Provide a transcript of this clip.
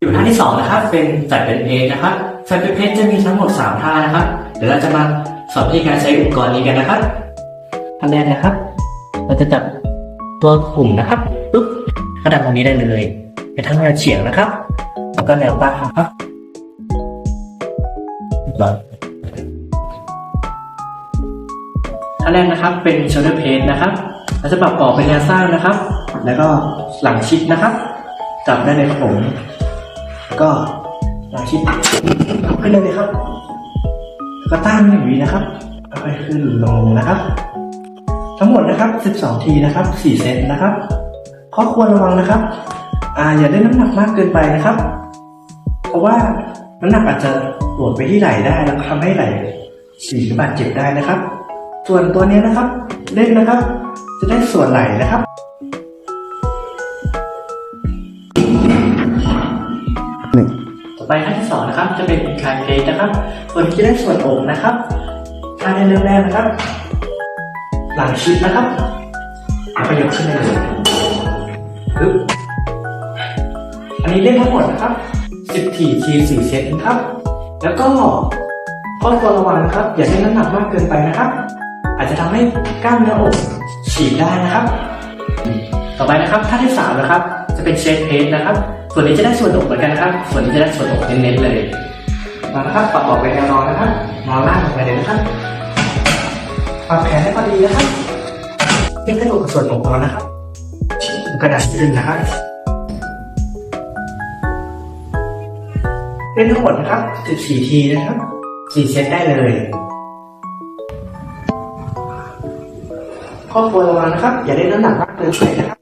อยู่ท่าที่สองนะครับ เป็นจัดเป็นเพจนะครับจัดเป็นเพจจะมีทั้งหมดสามท่านะครับ เดี๋ยวเราจะมาสอนวิธีการใช้อุปกรณ์นี้กันนะครับท่าแรกนะครับ เราจะจับตัวกลุ่มนะครับปุ๊บก็ดันตรงนี้ได้เลยเป็นทั้งแนวเฉียงนะครับ แล้วก็แนวตั้งนะครับท่าแรกนะครับเป็น shoulder press นะครับเราจะปรับออกเป็นแนวสร้างนะครับ แล้วก็หลังชิดนะครับ จับได้เลยครับผม ก็ลังชิดขึ้นเลยครับก็ตั้งอย่างนี้นะครับค่อยๆขึ้นลงนะครับ ทั้งหมดนะครับ 12 ทีนะครับ 4 เซตนะครับข้อควรระวังนะครับ อ่าอย่าได้น้ำหนักมากเกินไปนะครับ เพราะว่าน้ำหนักอาจจะโหลดไปที่ไหล่ได้แล้วทำให้ไหล่ฉีกหรือบาดเจ็บได้นะครับ ส่วนตัวนี้นะครับ เล่นนะครับ จะได้ส่วนไหล่นะครับ ต่อไปท่าที่สองนะครับ จะเป็นคลายเพลนะครับ ส่วนที่จะได้ส่วนอกนะครับท่าในเริ่มแรกนะครับ หลังชิดนะครับแล้วก็ยกขึ้นไปเลยปึ๊บอันนี้เล่นทั้งหมดนะครับ10ทีที4เซตนะครับ แล้วก็ข้อควรระวังนะครับ อย่าใช้น้ำหนักมากเกินไปนะครับ อาจจะทำให้กล้ามเนื้ออกฉีกได้นะครับ ต่อไปนะครับท่าที่สามนะครับ จะเป็นเชสเพสนะครับ ส่วนนี้จะได้ส่วนอกเหมือนกันนะครับ ส่วนนี้จะได้ส่วนอกเน้นๆเลยมานะครับปรับออกไปแนวนอนนะครับนอนล่างลงไปเลยนะครับปรับแขนให้พอดีนะครับเพียงแค่อกกับส่วนอกของเรานะครับแล้กระดาษขึ้นนะครับเล่นทั้งหมดนะครับ 14 ทีนะครับ4เซตได้เลยข้อบควรระวังนะครับ อย่าได้น้ำหนักมากเกินไปนะครับ